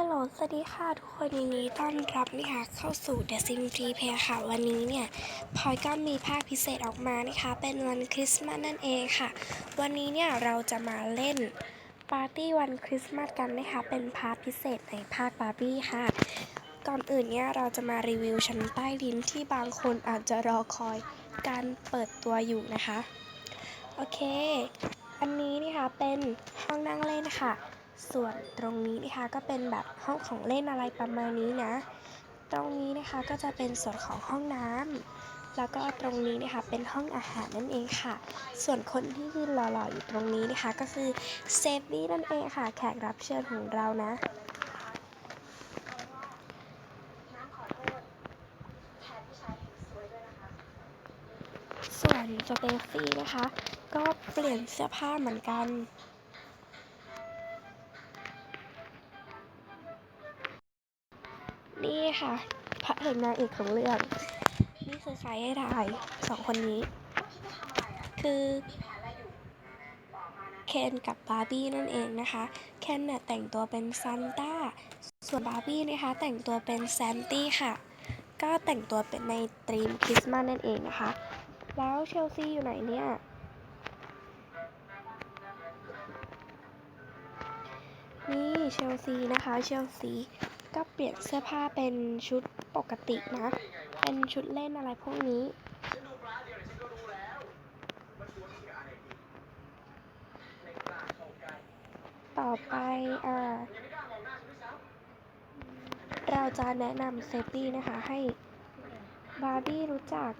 ฮัลโหล สวัสดีค่ะทุกคนยินดีต้อนรับนะคะเข้าสู่ The Sim Free Play ค่ะ วันนี้เนี่ยพลอยก็มีภาคพิเศษออกมานะคะ เป็นวันคริสต์มาสนั่นเองค่ะ วันนี้เนี่ยเราจะมาเล่นปาร์ตี้วันคริสต์มาสกันนะคะ เป็นพาร์ทพิเศษในภาคบาร์บี้ค่ะ ก่อนอื่นเนี่ยเราจะมารีวิวชั้นใต้ดินที่บางคนอาจจะรอคอยการเปิดตัวอยู่นะคะ โอเค อันนี้นะคะเป็นห้องนั่งเล่นค่ะ ส่วนตรงนี้นะคะก็เป็นแบบห้องของเล่นอะไรประมาณนี้นะ ตรงนี้นะคะก็จะเป็นส่วนของห้องน้ำแล้วก็ตรงนี้นะคะเป็นห้องอาหารนั่นเองค่ะ ส่วนคนที่ยืนหล่อๆอยู่ตรงนี้นะคะก็คือเซฟบี้นั่นเองค่ะ แขกรับเชิญของเรานะส่วนสเตฟี่นะคะ ก็เปลี่ยนเสื้อผ้าเหมือนกัน นี่ค่ะ พระเอกนางเอกของเรื่อง นี่คือใครให้ทายสองคนนี้ คือเคนกับบาร์บี้นั่นเองนะคะ เคนเนี่ยแต่งตัวเป็นซันต้า ส่วนบาร์บี้นะคะ แต่งตัวเป็นแซนตี้ค่ะ ก็แต่งตัวเป็นในตรีมคริสต์มาสนั่นเองนะคะ แล้วเชลซีอยู่ไหนเนี่ย นี่เชลซีนะคะ เชลซี ก็เปลี่ยนเสื้อผ้าเป็นชุดปกตินะ เป็นชุดเล่นอะไรพวกนี้ ต่อไปอ่าเราจะแนะนำเซฟตี้นะคะให้บาร์บี้รู้จัก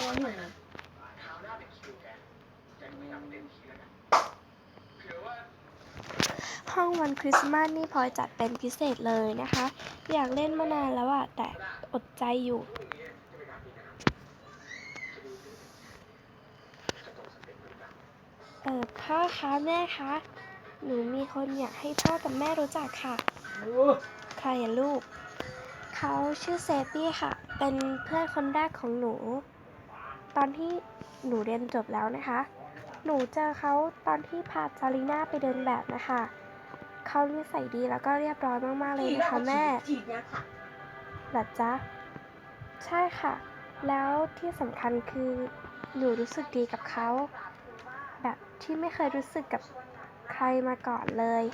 ห้ ห้องวันคริสต์มาสนี่พลอยจัดเป็นพิเศษเลยนะคะ อยากเล่นมานานแล้วอะแต่อดใจอยู่เออพ่อคะแม่คะหนูมีคนอยากให้พ่อกับแม่รู้จักค่ะ ใครอะลูก เขาชื่อเซฟี่ค่ะ เป็นเพื่อนคนแรกของหนู ตอนที่หนูเรียนจบแล้วนะคะ หนูเจอเขาตอนที่พาจารีน่าไปเดินแบบนะคะ เขานิสัยดีแล้วก็เรียบร้อยมากๆเลยนะคะแม่ฉีดยาค่ะหรอจ๊ะ ใช่ค่ะ แล้วที่สำคัญคือหนูรู้สึกดีกับเขา แบบที่ไม่เคยรู้สึกกับใครมาก่อนเลย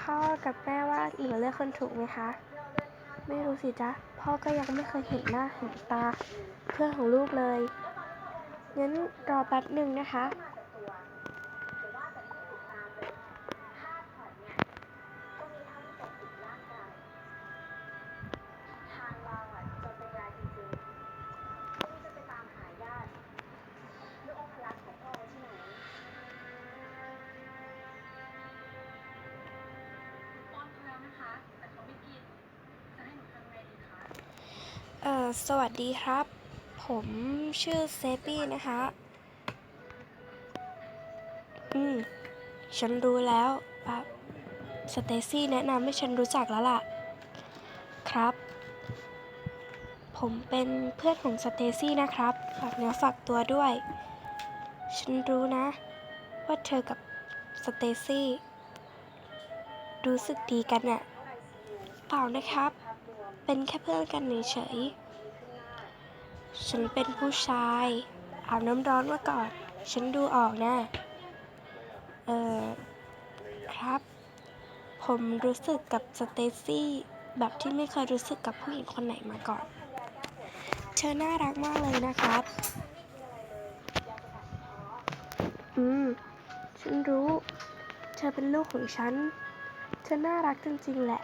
พ่อกับแม่ว่าหนูเลือกคนถูกไหมคะ ไม่รู้สิจ๊ะ พ่อก็ยังไม่เคยเห็นหน้าเห็นตา เพื่อนของลูกเลยงั้นรอแป๊บหนึ่งนะคะ สวัสดีครับ ผมชื่อเซฟี่นะคะ อืม ฉันรู้แล้วอะสเตซี่แนะนำให้ฉันรู้จักแล้วล่ะ ครับ ผมเป็นเพื่อนของสเตซี่นะครับ ฝากเนื้อฝากตัวด้วย ฉันรู้นะ ว่าเธอกับสเตซี่รู้สึกดีกันน่ะเปล่านะครับ เป็นแค่เพื่อนกันเฉยๆ ฉันเป็นผู้ชาย อาบน้ำร้อนมาก่อน ฉันดูออกนะ เออครับ ผมรู้สึกกับสเตซี่แบบที่ไม่เคยรู้สึกกับผู้หญิงคนไหนมาก่อน เธอน่ารักมากเลยนะครับ อืม ฉันรู้ เธอเป็นลูกของฉัน เธอน่ารักจริงๆแหละ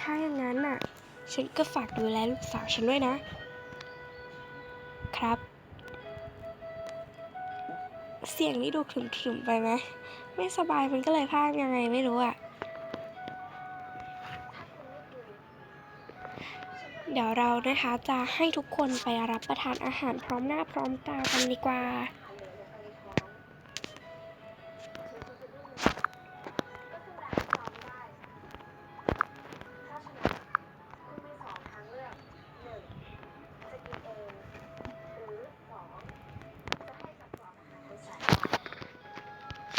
ถ้าอย่างนั้นน่ะ ฉันก็ฝากดูแลลูกสาวฉันด้วยนะ ครับ เสียงนี่ดูขรึมๆไปไหมไม่สบายมันก็เลยพากยังไงไม่รู้อะเดี๋ยวเรานะคะจะให้ทุกคนไปรับประทานอาหารพร้อมหน้าพร้อมตากันดีกว่า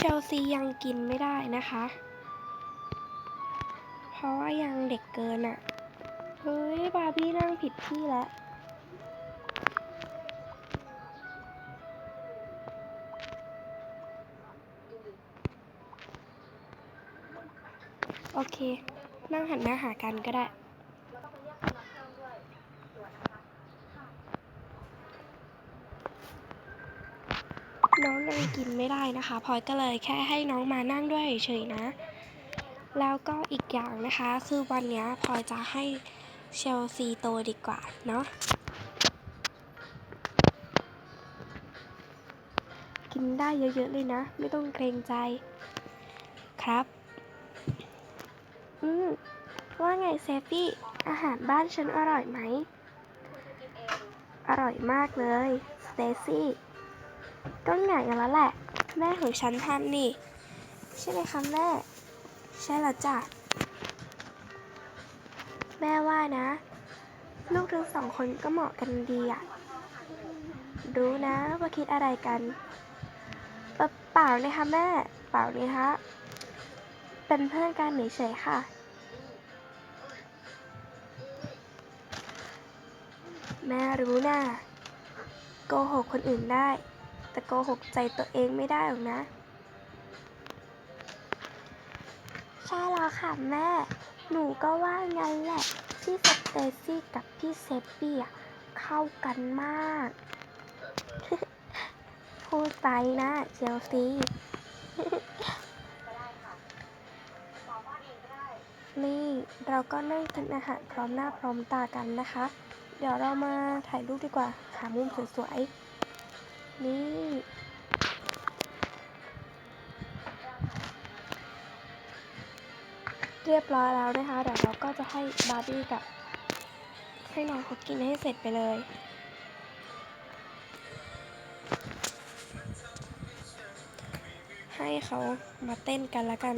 เชลซียังกินไม่ได้นะคะ เพราะว่ายังเด็กเกินอะ่ะ เฮ้ย บาร์บี้นั่งผิดที่แล้วโอเค นั่งหันหน้าหากันก็ได้ น้องยังกินไม่ได้นะคะพลอยก็เลยแค่ให้น้องมานั่งด้วยเฉยๆนะ แล้วก็อีกอย่างนะคะ คือวันนี้พลอยจะให้เชลซีโตดีกว่าเนาะกินได้เยอะๆเลยนะ ไม่ต้องเกรงใจครับ อืมว่าไงเซฟี่ อาหารบ้านฉันอร่อยไหม อร่อยมากเลย สเตซี่ ก็ไงกันแล้วแหละ แม่ของฉันทำนี่ ใช่ไหมคะแม่ ใช่แล้วจ้ะ แม่ว่านะ ลูกทั้งสองคนก็เหมาะกันดีอะรู้นะว่าคิดอะไรกันเปล่าเล่านะคะแม่ เปล่านี่ฮะ เป็นเพื่อนกันเฉยๆค่ะ แม่รู้นะ่ะโกหกคนอื่นได้ แต่โกหกใจตัวเองไม่ได้หรอกนะ ใช่แล้วค่ะแม่ หนูก็ว่างั้นแหละพี่สเตซี่กับพี่เซฟปี้อะเข้ากันมาก พูดไปนะเชลซีนี่เราก็นั่งกินอาหารพร้อมหน้าพร้อมตากันนะคะ เดี๋ยวเรามาถ่ายรูปดีกว่า หามุมสวยๆ นี่เรียบร้อยแล้วนะคะเดี๋ยวเราก็จะให้บาร์บี้กับ ให้น้องเขากินให้เสร็จไปเลยให้เขามาเต้นกันละกัน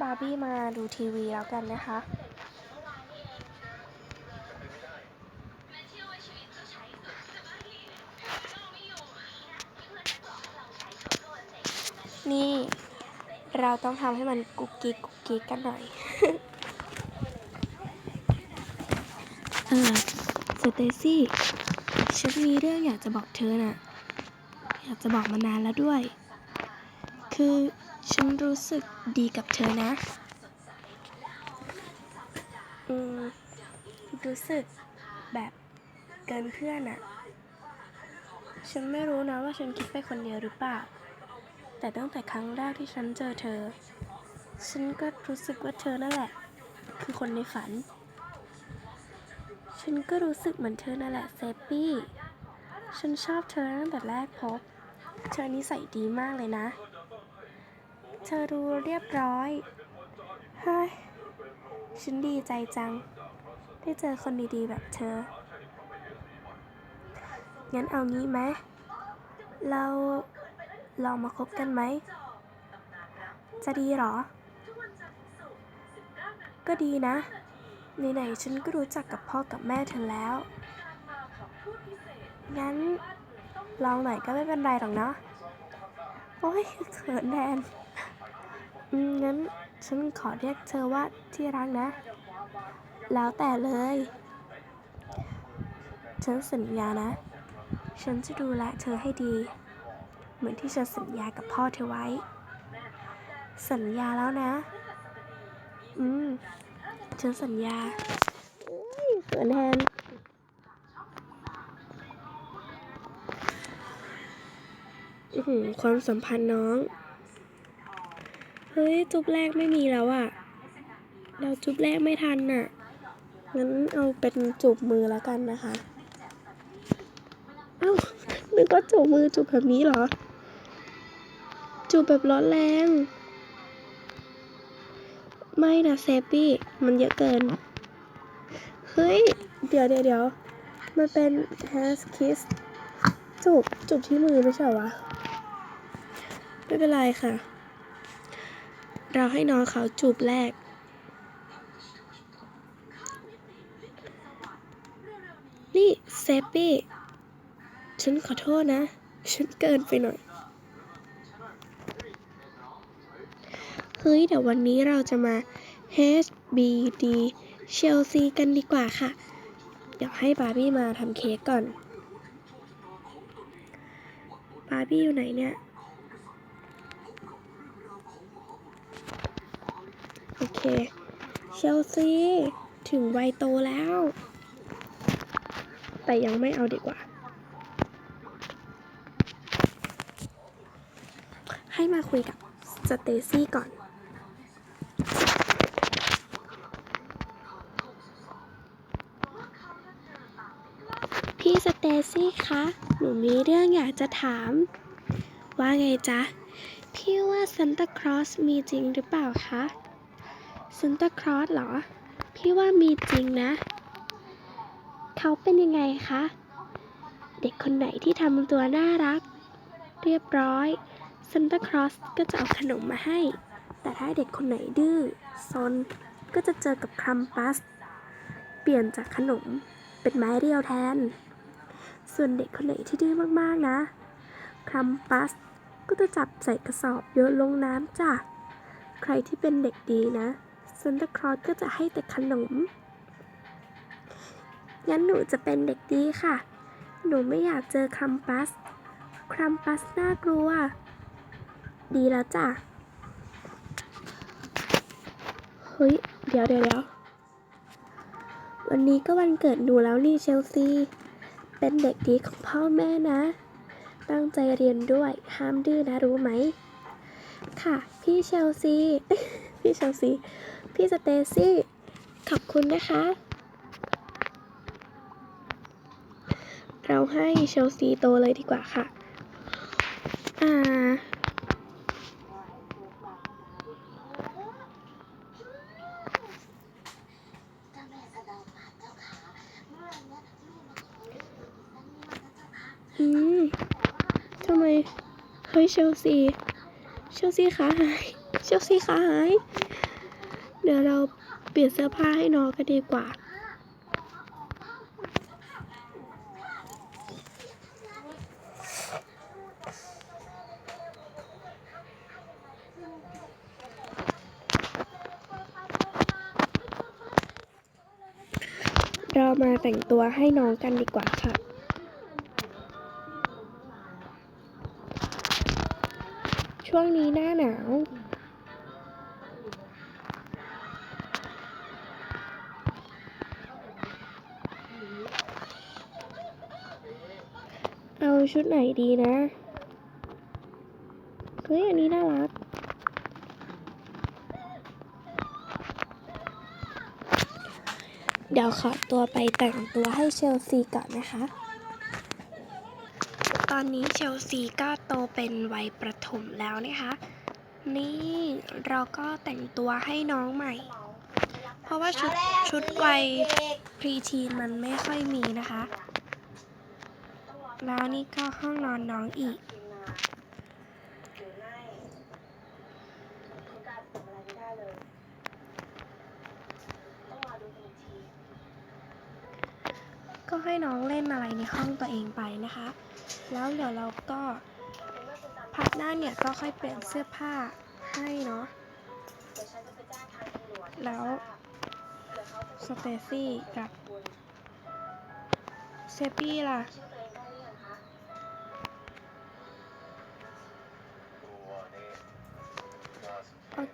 บาร์บี้มาดูทีวีแล้วกันนะคะ นี่เราต้องทำให้มันกุกกิ๊กกุกกิ๊กกันหน่อย เออสเตซี่ฉันมีเรื่องอยากจะบอกเธอน่ะ อยากจะบอกมานานแล้วด้วย คือ ฉันรู้สึกดีกับเธอนะ อืม รู้สึกแบบเกินเพื่อนอะฉันไม่รู้นะว่าฉันคิดไปคนเดียวหรือเปล่า แต่ตั้งแต่ครั้งแรกที่ฉันเจอเธอ ฉันก็รู้สึกว่าเธอนั่นแหละ คือคนในฝัน ฉันก็รู้สึกเหมือนเธอนั่นแหละเซฟปี้ ฉันชอบเธอตั้งแต่แรกพบ เธอนิสัยดีมากเลยนะ เธอดูเรียบร้อยเฮ้ยฉันดีใจจัง ได้เจอคนดีๆแบบเธอ งั้นเอางี้ไหม เราลองมาคบกันไหม จะดีหรอ ก็ดีนะ ไหนๆฉันก็รู้จักกับพ่อกับแม่เธอแล้ว งั้นลองหน่อยก็ไม่เป็นไรหรอกเนาะโอ้ยเขินแทน งั้นฉันขอเรียกเธอว่าที่รักนะ แล้วแต่เลย ฉันสัญญานะ ฉันจะดูแลเธอให้ดี เหมือนที่ฉันสัญญากับพ่อเธอไว้ สัญญาแล้วนะ อืม ฉันสัญญาเอ้ยเขินแทนอื้อหือความสัมพันธ์น้อง เฮ้ย จุบแรกไม่มีแล้วอะเราจุบแรกไม่ทันน่ะ งั้นเอาเป็นจูบมือแล้วกันนะคะ เอ้านึกว่าจูบมือจูบแบบนี้เหรอ จูบแบบร้อนแรง ไม่นะเซฟปี้ มันเยอะเกิน เฮ้ย เดี๋ยวเดี๋ยวเดี๋ยวมันเป็น has kiss จูบจูบที่มือไม่ใช่เหรอวะ ไม่เป็นไรค่ะ เราให้น้องเขาจูบแรก นี่เซปปี้ฉันขอโทษนะ ฉันเกินไปหน่อย เฮ้ย เดี๋ยววันนี้เราจะมา HBD เชลซีกันดีกว่าค่ะ เดี๋ยวให้บาร์บี้มาทำเค้กก่อน บาร์บี้อยู่ไหนเนี่ย โอ เค เชลซีถึงวัยโตแล้ว แต่ยังไม่เอาดีกว่า ให้มาคุยกับสเตซี่ก่อนพี่สเตซี่คะ หนูมีเรื่องอยากจะถาม ว่าไงจ๊ะ พี่ว่าซันตาคลอสมีจริงหรือเปล่าคะ ซันตาคลอสเหรอ พี่ว่ามีจริงนะ เขาเป็นยังไงคะ เด็กคนไหนที่ทำตัวน่ารัก เรียบร้อยซันตาคลอสก็จะเอาขนมมาให้ แต่ถ้าเด็กคนไหนดื้อซนก็จะเจอกับครัมปัส เปลี่ยนจากขนมเป็นไม้เรียวแทน ส่วนเด็กคนไหนที่ดื้อมากๆนะ ครัมปัสก็จะจับใส่กระสอบโยนลงน้ำจ้ะ ใครที่เป็นเด็กดีนะ ซันตาคลอสก็จะให้แต่ขนม งั้นหนูจะเป็นเด็กดีค่ะ หนูไม่อยากเจอครัมปัส ครัมปัสน่ากลัว ดีแล้วจ้ะ เฮ้ยเดี๋ยวเดี๋ยวเดี๋ยววันนี้ก็วันเกิดหนูแล้วนี่เชลซี เป็นเด็กดีของพ่อแม่นะ ตั้งใจเรียนด้วย ห้ามดื้อนะรู้ไหม ค่ะ พี่เชลซี พี่เชลซี พี่สเตซี่ ขอบคุณนะคะ เราให้เชลซีโตเลยดีกว่าค่ะ อ่า อืม ทำไม เฮ้ยเชลซี เชลซีขาหาย เชลซีขาหาย เดี๋ยวเราเปลี่ยนเสื้อผ้าให้น้องกันดีกว่า เรามาแต่งตัวให้น้องกันดีกว่าค่ะช่วงนี้หน้าหนาว ชุดไหนดีนะ เฮ้ย อันนี้น่ารัก เดี๋ยวขอตัวไปแต่งตัวให้เชลซีก่อนนะคะ ตอนนี้เชลซีก็โตเป็นวัยประถมแล้วนะคะ นี่เราก็แต่งตัวให้น้องใหม่ เพราะว่าชุดชุดวัยพรีทีนมันไม่ค่อยมีนะคะ แล้วนี่ก็ห้องนอนน้องอีก ก็ให้น้องเล่นอะไรในห้องตัวเองไปนะคะ แล้วเดี๋ยวเราก็พักหน้าเนี่ยก็ค่อยเปลี่ยนเสื้อผ้าให้เนาะ แล้วสเตซี่กับเซปี้ล่ะ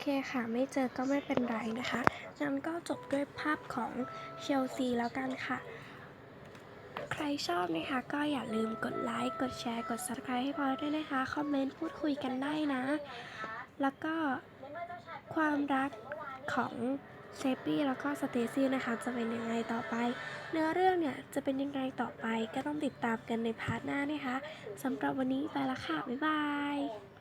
เคค่ะ ไม่เจอก็ไม่เป็นไรนะคะงั้นก็จบด้วยภาพของเชลซีแล้วกันค่ะ ใครชอบนะคะก็อย่าลืมกดไลค์ กดแชร์ กด subscribe ให้พอยด้วยนะคะ คอมเมนต์พูดคุยกันได้นะ แล้วก็ความรักของเซปี้แล้วก็สเตซี่นะคะ จะเป็นยังไงต่อไป เนื้อเรื่องเนี่ยจะเป็นยังไงต่อไปก็ต้องติดตามกันในพาร์ทหน้านะคะสำหรับวันนี้ไปละค่ะ บ๊ายบาย